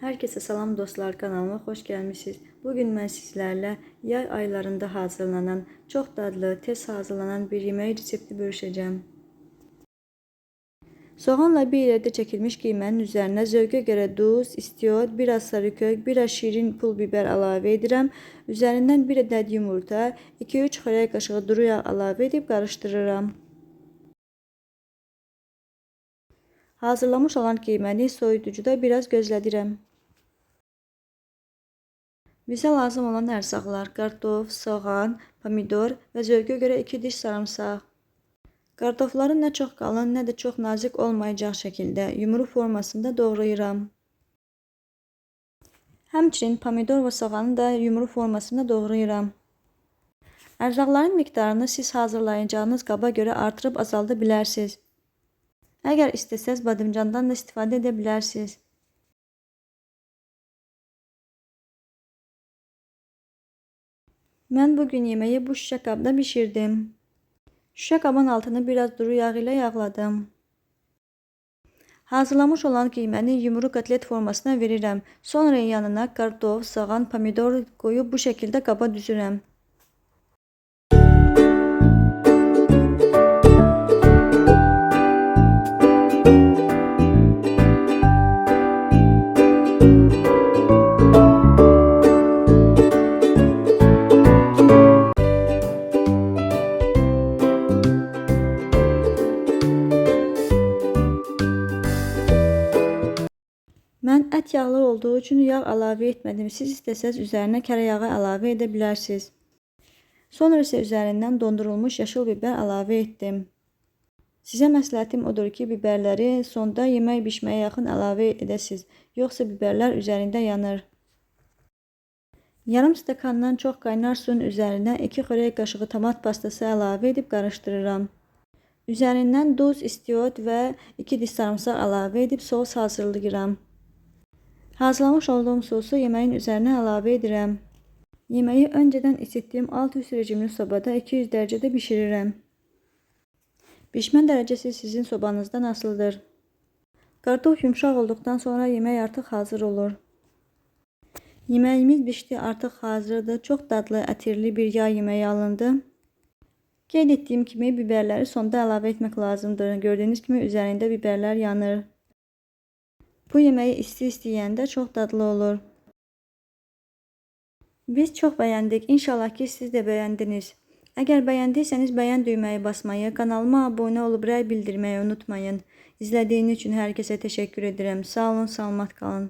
Herkese salam dostlar kanalıma hoş gelmişsiniz. Bugün ben sizlerle yay aylarında hazırlanan, çok dadlı, tez hazırlanan bir yemeği resepti bölüşeceğim. Soğanla bir yerde çekilmiş kıymenin üzerine zövqə göre duz, istiot, biraz sarı kök, biraz şirin pul biber əlavə edirəm. Üzərindən bir ədəd yumurta, 2-3 xörək qaşığı duru yağ əlavə edib qarışdırıram. Hazırlamış olan qiyməni soyuducuda biraz gözlədirəm. Bizə lazım olan ərzaqlar: kartof, soğan, pomidor və zövqə görə 2 diş sarımsaq. Kartofları nə çox qalın, nə də çox nazik olmayacaq şəkildə yumru formasında doğrayıram. Həmçinin pomidor və soğanı da yumru formasında doğrayıram. Ərzaqların miqdarını siz hazırlayacağınız qaba görə artırıb azalda bilərsiniz. Əgər istəsəz badımcandan da istifadə edə bilərsiniz. Mən bugün yemeği bu şişə qabda bişirdim. Şişə qabın altını biraz duru yağ ilə yağladım. Hazırlamış olan qiyməni yumru kotlet formasına verirəm. Sonra yanına kartof, soğan, pomidor qoyub bu şəkildə qaba düzürəm. Mən ət yağlı olduğu üçün yağ əlavə etmədim. Siz istəsəz üzərinə kərə yağı əlavə edə bilərsiniz. Sonra isə üzərindən dondurulmuş yaşıl biber əlavə etdim. Sizə məsləhətim odur ki, biberləri sonda yemək bişməyə yaxın əlavə edəsiniz. Yoxsa biberlər üzərində yanır. Yarım stəkandan çox qaynar suyun üzərinə 2 xörək qaşığı tomat pastası əlavə edib qarışdırıram. Üzərindən duz, istiot və 2 diş sarımsaq əlavə edib sos hazırlayıram. Hazırlamış olduğum sosu yeməyin üzərinə əlavə edirəm. Yeməyi öncədən isitdiyim alt üst rejimli sobada 200 dərəcədə bişirirəm. Bişmə dərəcəsi sizin sobanızdan asılıdır. Kartof yumşaq olduqdan sonra yemək artıq hazır olur. Yeməyimiz bişdi, artıq hazırdır. Çox dadlı, ətirli bir yağ yeməyi alındı. Qeyd etdiyim kimi biberləri sonda əlavə etmək lazımdır. Gördüyünüz kimi üzərində biberlər yanır. Bu yeməyi isti-isti yeyəndə çox dadlı olur. Biz çox bəyəndik. İnşallah ki, siz də bəyəndiniz. Əgər bəyəndiysəniz bəyən düyməyi basmayı, kanalıma abunə olub rəy bildirməyi unutmayın. İzlədiyiniz üçün hər kəsə təşəkkür edirəm. Sağ olun, salamat qalın.